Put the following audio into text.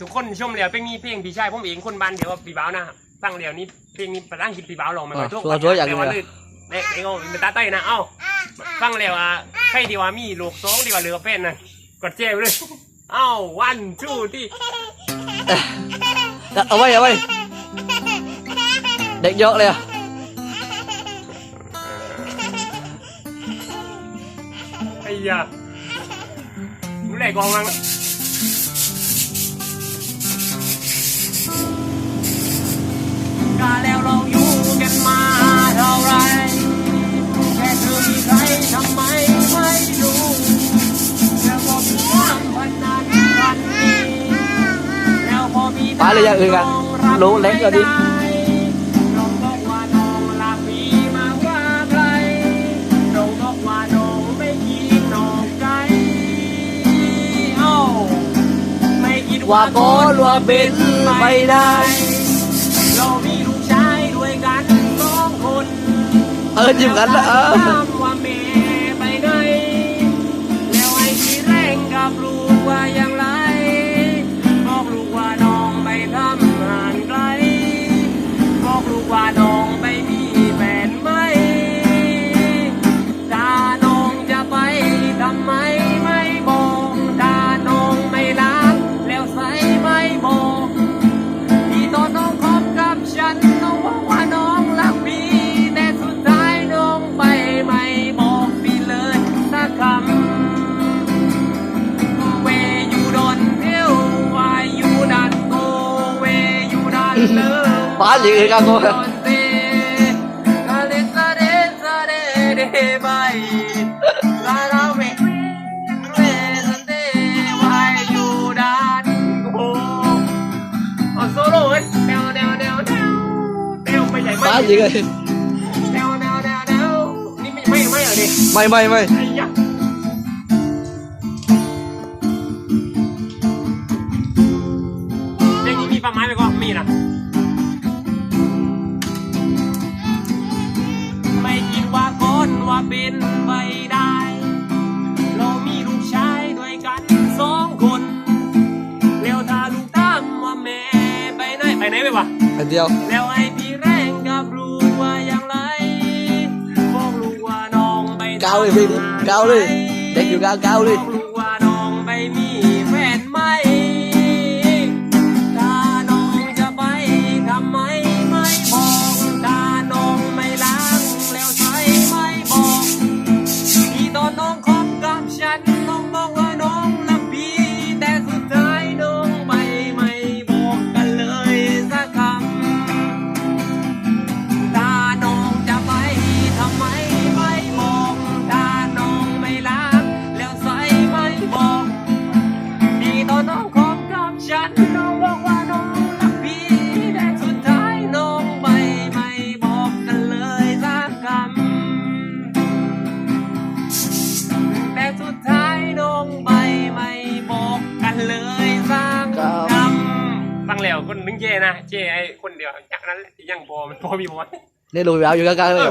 ทุกคนชมแล้วเพลงนี้เพลงพี่ชายผมเองคนบ้านเดียวกับพี่บ้าวนะฟังแล้วนี่เพลงนี้ภาษาอังกฤษพี่บ้าวลองมาก่อนอะตัวตัวอย่างแต่นี้ว่าเหรอลื่นเด็กเด็กเอาเป็นตาต้อยนะเอ้าฟังแล้วอะใครดีว่ามีลูกสองดีว่าเหลือเป็นนะกดเจ้ไปเลยเอ้าวันทูที่เอาไว้เอาไว้เด็กเยอะเลยอะไอ้ยารู้ไหนกองลัง พอมีไปเลยอย่างอื่นกันรู้เล็กกว่านี้น้องบอกว่าน้องลาพีมาว่าใครน้องบอกว่าน้องไม่คิดนอกใจเอ้าไม่คิดว่าก็รัวเป็นไม่ได้เรามีลูกชายด้วยกันสองคน เออจิ้มกันละเออ de bye Lara we we sante why you not go เอาโซโล่เว้ยแนวแนวแนวแนวแนวไม่ใหญ่ไม่ป้าอย่างอื่นแนวแนวแนวแนวนี่ไม่ไม่ไม่เหรอเนี่ยไม่ไม่ไม่ไอ้ยะเพลงนี้มีประมาณไห อันเดียว แล้วไอ้พี่แรงกับลูกว่าอย่างไรบอกลูกว่าน้องไปทำเกาเลยพี่เกาเลย เด็กอยู่กลางเกาเลย คนนึงเจนะเจไอ้คนเดียวจากนั้นแหละที่ยังพอมันพอมีบอลนี่ดูแล้วอยู่กลางๆเลย